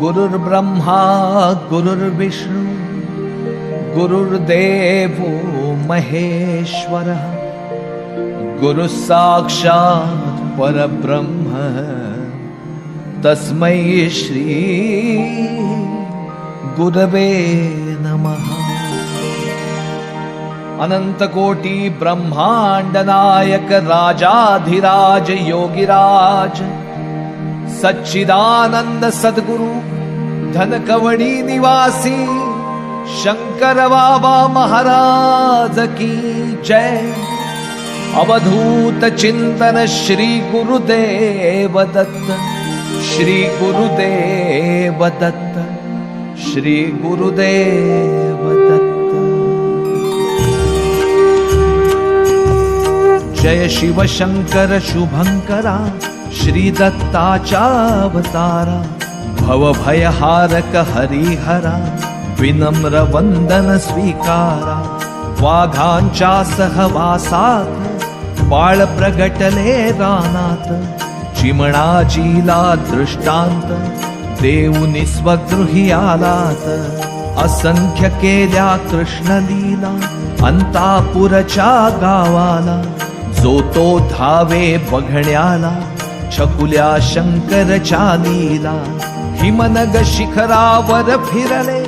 गुरुर्ब्रह्मा गुरुर्विष्णू गुरुर्देवो महेश्वरः। गुरुः साक्षात् परब्रह्म। तस्मै श्री गुरवे नमः। अनंतकोटी ब्रह्मांड नायक राजाधिराज योगिराज सच्चिदानंद सद्गुरु धनकवडी निवासी शंकर बाबा महाराज की जय। अवधूत चिंतन श्री गुरुदेव दत्त श्री गुरुदेव दत्त श्री गुरुदेव दत्त। जय शिव शंकर शुभंकरा। श्री दत्ताचा अवतारा भवभयहारक हरिहरा विनम्र वंदन स्वीकारा वाघांच्या सहवासात बाळ प्रगटले रानात चिमणाजीला दृष्टांत देऊनी स्वगृही आलात असंख्य केल्या कृष्णलीला अंतापुरच्या गावाला जो तो धावे बघण्याला छकुल्या शंकर चालीला हिमनग शिखरावर फिरले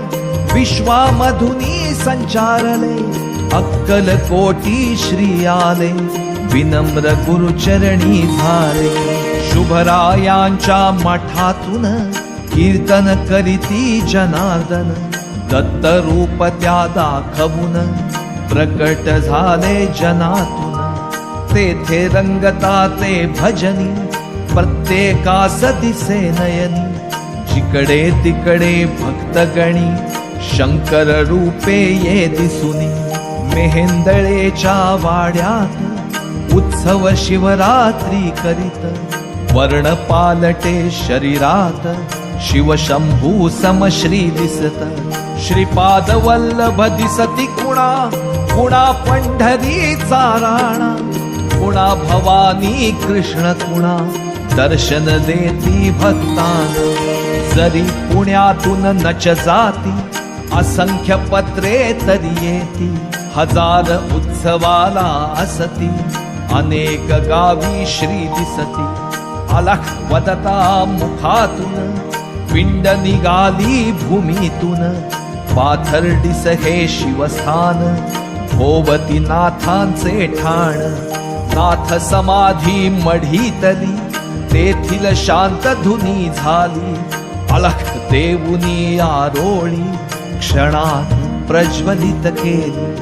विश्वामधुनी संचारले अक्कल कोटी श्री आले विनम्र गुरुचरणी झाले. शुभरायांच्या मठातून कीर्तन करीती जनार्दन दत्त रूप त्या दाखवून प्रकट झाले जनातून. तेथे रंगता ते भजनी प्रत्येकास दिसे नयन जिकडे तिकडे भक्तगणी शंकर रूपे ये दिसुनी मेहेंदळेच्या वाड्यात उत्सव शिवरात्री करीत वर्ण पालटे शरीरात शिवशंभू समश्री दिसत श्रीपाद वल्लभ दिसती कुणा कुणा पंढरीचा राणा कुणा भवानी कृष्ण कुणा दर्शन देती भक्तान. जरी पुण्यातून नच जाती असंख्य पत्रे तरी येती. हजार उत्सवाला असती अनेक गावी श्री दिसती. अलख वदता मुखातून पिंड निघाली भूमीतून. पाथर्डिस हे शिवस्थान भोवती नाथांचे ठाण. नाथ समाधी मढीतली तेथील शांत धुनी झाली. अलख देऊनी आरोळी क्षणात प्रज्वलित केली.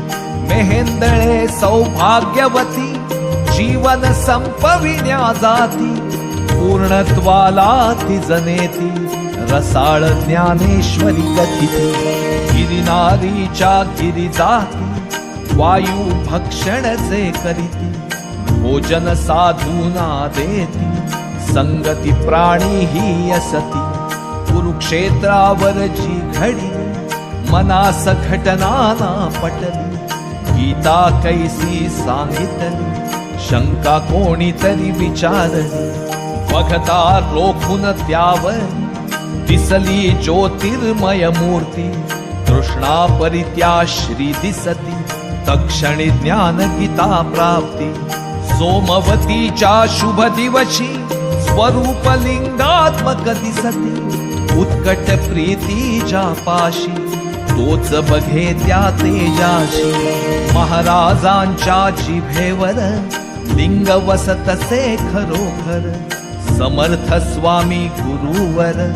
मेहेंदळे सौभाग्यवती जीवन संपविण्या जाती. पूर्णत्वाला ती जनेती. रसाळ ज्ञानेश्वरी कथिती गिरिनारीच्या गिरी जाती वायू भक्षणचे करीती. भोजन साधूना देती. संगती प्राणी ही असती। कुरुक्षेत्रावर जी घडी मनास घटनाना पटली। गीता कैसी सांगितली शंका कोणीतरी विचारली। बघता रोखून त्यावर दिसली ज्योतिर्मय मूर्ती। तृष्णा परित्या श्री दिसती तक्षणी ज्ञान गीता प्राप्ती। सोमवतीच्या शुभ दिवशी स्वरूप लिंगात्मक दिसती. उत्कट प्रीतीच्या पाशी तोच बघे त्या तेजाशी. महाराजांच्या जिभेवर लिंग वसतसे खरोखर. समर्थ स्वामी गुरुवर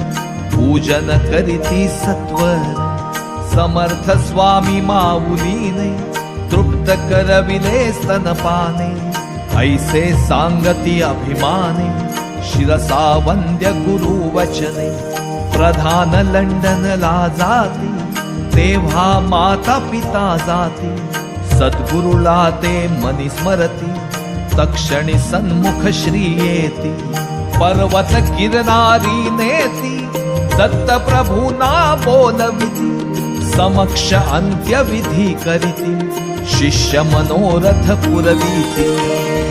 पूजन करीती सत्वर. समर्थ स्वामी माऊलीने तृप्त करविले स्तनपाने. ऐसे सांगती अभिमाने शिरसा वंद्य गुरु वचने प्रधान लंडन ला जाती तेव्हा माता पिता जाती सद्गुरुला ते मनी स्मरती तक्षणी सन्मुख श्री येती पर्वत गिरणारी नेती दत्त प्रभूना बोलविती समक्ष अंत्यविधी करीती शिष्य मनोरथ पुरविती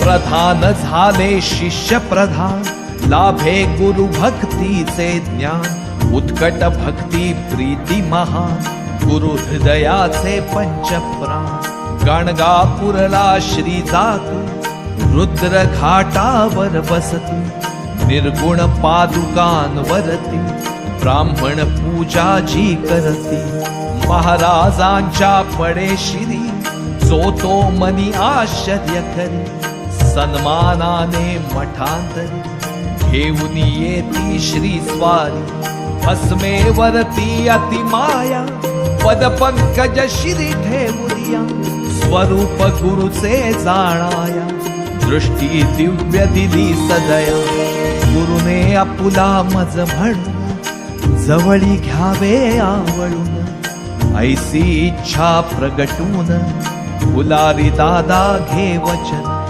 प्रधान झाले शिष्य प्रधान लाभे गुरु भक्तीचे ज्ञान उत्कट भक्ती प्रीती महान गुरु हृदयाचे पंचप्राण. गणगापुरला श्री जात रुद्र घाटावर बसती निर्गुण पादुकांवरती ब्राह्मण पूजा जी करती. महाराजांच्या पडेशिरी जो तो मनी आश्चर्य करी सन्मानाने मठांतरी. घेऊन येती श्री स्वारी. भस्मेवरती अति माया. पद पंकज श्री ठेवूया स्वरूप गुरुचे जाणाया. दृष्टी दिव्य दिली सदया गुरुने आपुला मज म्हणून. जवळी घ्यावे आवळून. ऐसी इच्छा प्रगटून. फुलारी दादा घे वचन.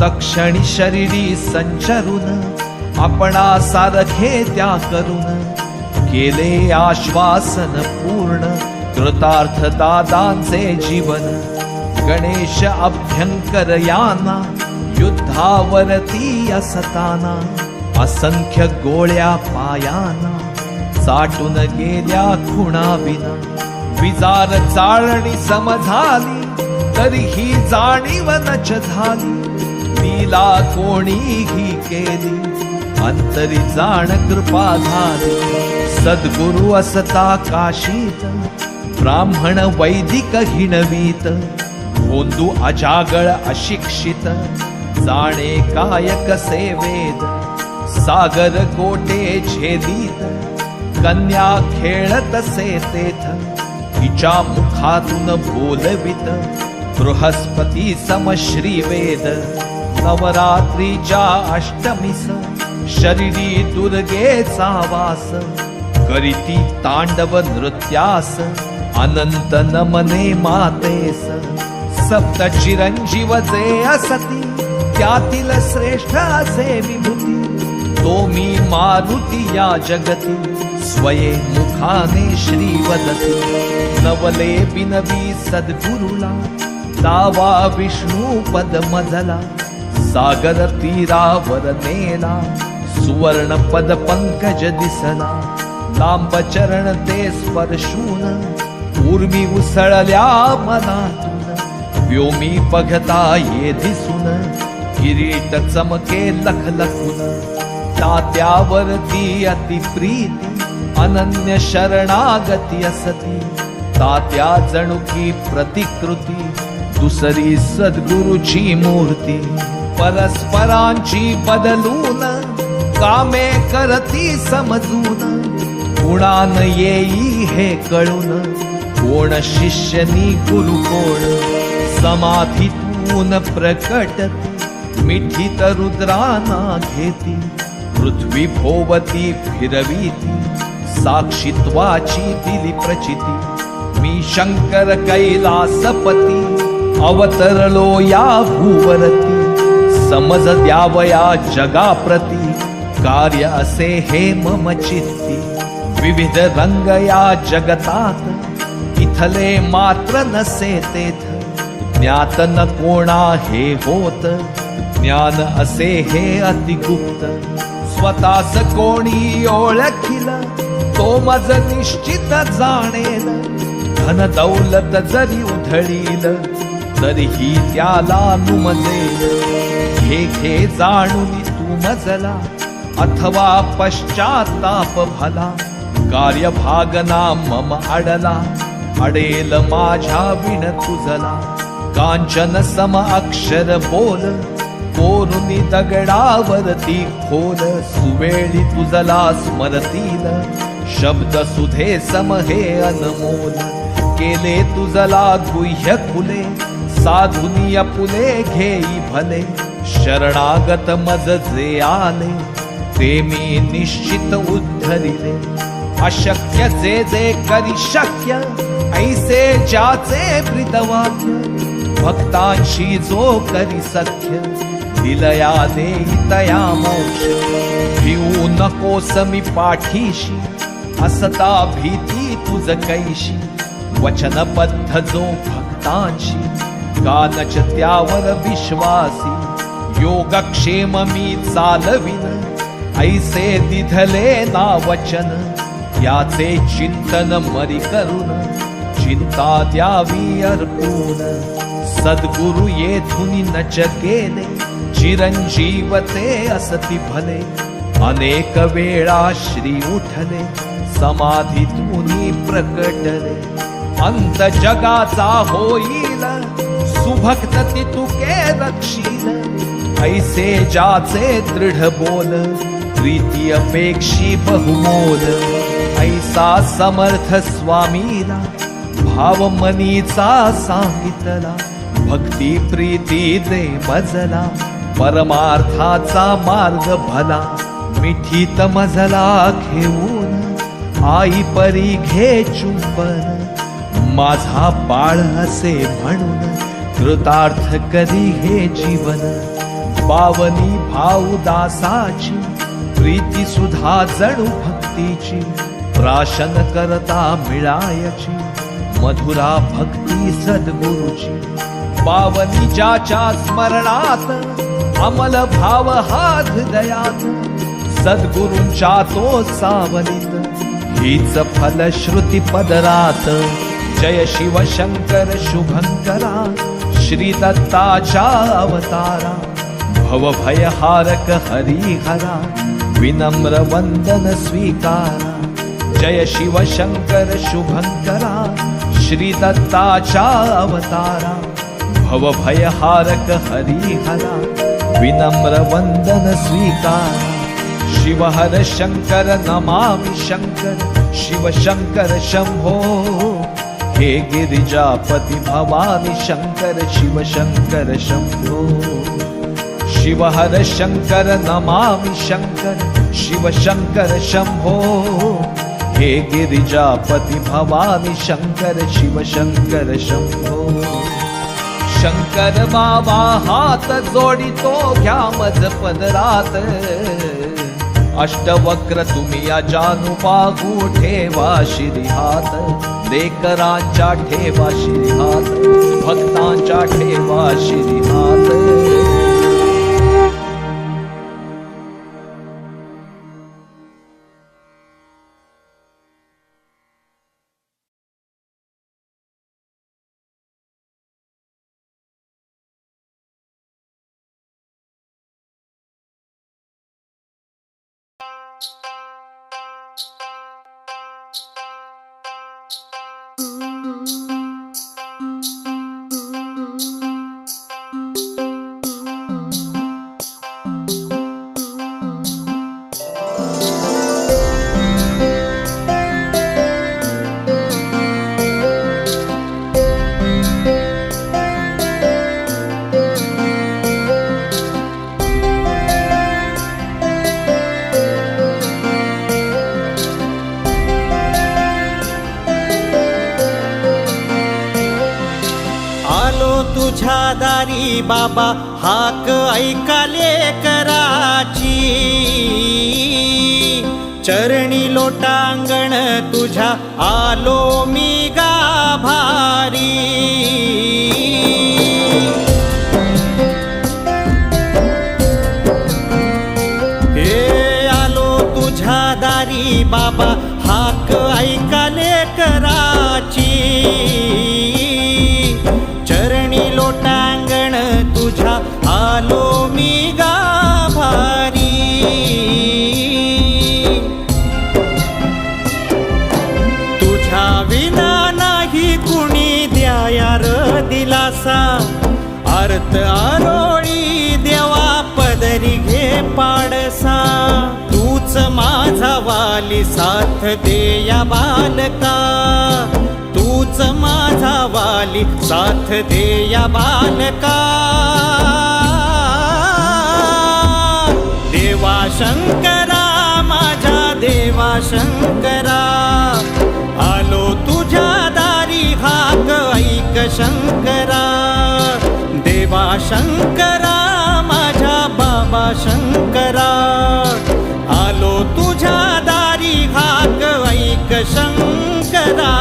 तक्षणी शरीरी संचरून. आपणा सारखे त्या करून. केले आश्वासन पूर्ण. कृतार्थ दादांचे जीवन. गणेश अभ्यंकर याना युद्धावरती असताना असंख्य गोळ्या पायाना साठून गेल्या खुणाविना विजार चाळणी समझाली तरीही जाणीव नच झाली. तिला कोणीही केली. अंतरी जाण कृपा झाली सद्गुरु असता काशीत ब्राह्मण वैदिक हिणवीत। गोंदू अजागळ अशिक्षित। जाणे काय कसे वेद सागर कोटे छेदीत कन्या खेळत से तेथ तिच्या मुखातून बोलवित। बृहस्पती सम श्री वेद नवरात्रीच्या अष्टमीस। शरीरी दुर्गेचा वास करीती तांडव नृत्यास अनंत नमने मातेस. सप्त चिरंजीव जे असती त्यातील श्रेष्ठ असे विभूती तो मी मारुती या जगती स्वये मुखाने श्री वदती नवले बिनवी सद्गुरुला दावा विष्णू पद मजला सागर तीरावर नेला सुवर्ण पद पंकज दिसला लांब चरण ते स्पर्शून उर्मी उसळल्या मनातून व्योमी बघता ये दिसून किरीट चमके लखलखून तात्यावरती अति प्रीती अनन्य शरणागती असती तात्या जणुकी प्रतिकृती दुसरी सद्गुरुची मूर्ती परस्परांची बदलून कामे करती समजून. गुणान येई हे कळून कोण शिष्यनी गुरु कोण? समाधीतून प्रकटती मिठीत रुद्राना घेती. पृथ्वी भोवती फिरवीती. साक्षित्वाची दिली प्रचिती. मी शंकर कैलासपती. अवतरलो या भूवरती. समज द्यावया जगाप्रती. कार्य असे हे मम चित्ती. विविध रंग या जगतात इथले मात्र नसे तेथ. ज्ञात न कोणा हे होत ज्ञान असे हे अतिगुप्त स्वतःच कोणी ओळखील तो मज निश्चित जाणेल. धन दौलत जरी उधळील तरीही त्याला नुमजेल हे घे जाणून तू मजला. अथवा पश्चाताप भला कार्यभागना मम अडला अडेल माझ्या विण तुझला कांचन सम अक्षर बोल कोरुनी दगडावरती खोल सुवेळी तुझला स्मरतील. शब्द सुधे सम हे अनमोल केले तुझला गुह्य खुले साधुनी अपुले घेई भले. शरणागत मज जे आले ते मी निश्चित उद्धरिले अशक्य जे जे करी शक्य ऐसे ज्याचे ब्रिदवाक्य भक्तांशी जो करी सख्य दिलया दे तया मोक्ष भिऊ नकोस मी पाठीशी असता भीती तुझ कैशी वचनबद्ध जो भक्तांशी गानच त्यावर विश्वासी योगक्षेम मी चालविन ऐसे दिधले ना वचन याचे चिंतन मरी करून चिंता द्यावी अर्पून सद्गुरु येथून नच गेले चिरंजीवते असती भले. अनेक वेळा श्री उठले समाधीतून प्रकटले अंत जगाचा होईल सुभक्त तितुके रक्षील ऐसे जाचे दृढ बोल प्रीती अपेक्षी बहुमोल. ऐसा समर्थ स्वामीला भाव मनीचा सांगितला. भक्ती प्रीती दे मजला परमार्थाचा मार्ग भला. मिठीत मजला घेऊन आई परी घे चुंबन. माझा बाळ असे म्हणून कृतार्थ करी हे जीवन. पावनी भाऊ दासाची प्रीती सुधा जणू भक्तीची प्राशन करता मिळायची मधुरा भक्ती सद्गुरुची. पावनी ज्याच्या स्मरणात अमल भाव हा हृदयात सद्गुरूंच्या तो सावलीत हीच फलश्रुती पदरात. जय शिव शंकर शुभंकरा श्री दत्ताच्या अवतारा. भव भयहारक हरिहरा विनम्रवन्दन स्वीता जय शिव शङ्कर शुभङ्करा श्रीदत्ताचावतारा भवभयहारक हरिहरा। विनम्रवन्दन स्वीता शिवहर शङ्कर नमामि शङ्कर शिव शङ्कर शम्भो हे गिरिजापति भवानि शङ्कर शिव शङ्कर शम्भो शिव हर शंकर नमामि शंकर शिव शंकर शंभो। हे गिरिजापति भवामि शंकर शिव शंकर शंभो। शंकर बाबा हात जोडितो घ्या मज पदरात। अष्टवक्र तुम्ही या जानू ठेवा शिरिहात हात। ठेवा शिरिहात भक्तांच्या ठेवा शिरिहात चरणी लोटांगण तुझ्या आलो मी गाभारी हे आलो तुझ्या दारी बाबा अर्थ आरोळी देवा पदरी घे पाडसा. तूच माझा वाली साथ दे या बालका. तूच माझा वाली साथ दे या बालका. देवा शंकरा माझ्या देवा शंकरा. आलो तुझ्या दारी हाक ऐक शंकरा. देवा शंकरा माझ्या बाबा शंकरा. आलो तुझ्या दारी हाक ऐक शंकरा.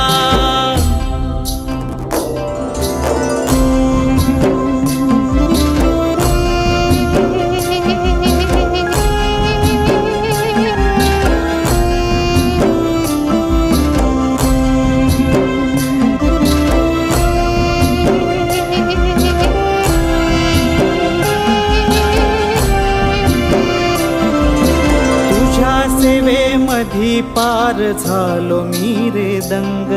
नदी पार झालो मी रे दंग.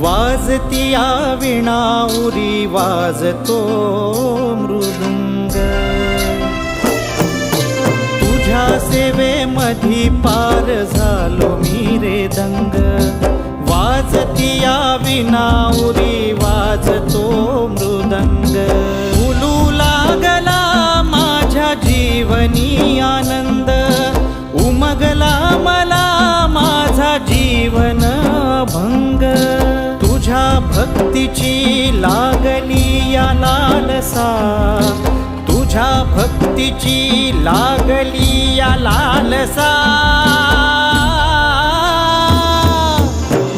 वाजती या विणा उरी वाजतो मृदुंग. तुझ्या सेवेमधी पार झालो मी रे दंग. वाजती या विना उरी वाजतो मृदंग. उलू लागला माझ्या जीवनी आनंद. उमगला मला जीवन भंग. तुझ्या भक्तीची लागली या लालसा. तुझ्या भक्तीची लागली या लालसा.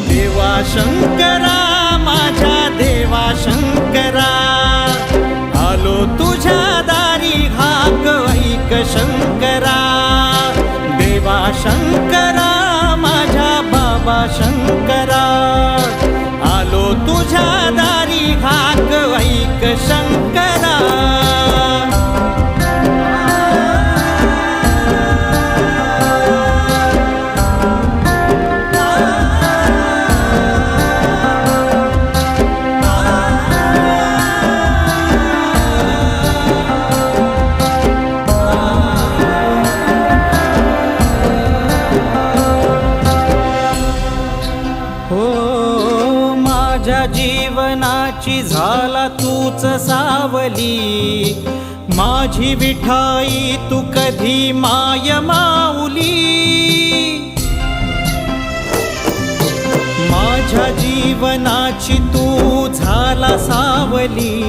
देवा शंकरा माझ्या देवा शंकरा. आलो तुझ्या दारी हाक ऐक शंकरा. देवा शंकरा शंकरा आलो तुझ्या दारी भाग ऐक शंकरा. माझ्या जीवनाची तू झाला सावली.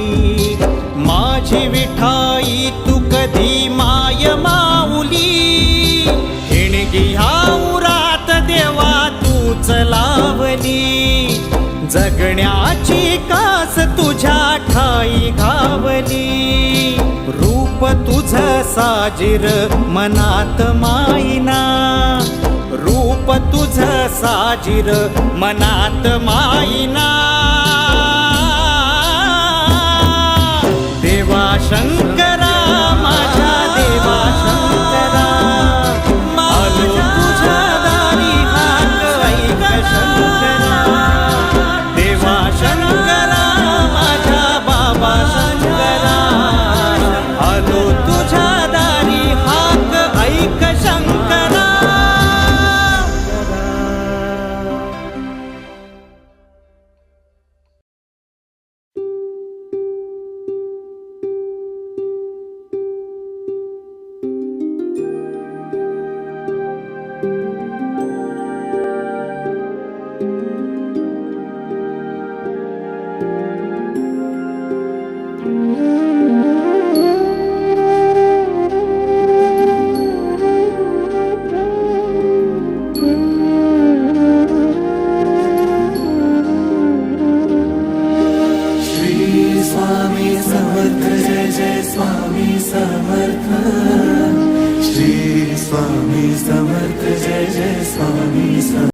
माझी विठाई तू कधी माय माऊली? हिणगी ह्या उरात देवा तू लावली. जगण्याची कास तुझ्या ठाई घावली. रूप तुझ साजिर मनात मायना. रूप तुझ साजिर मनात माईना.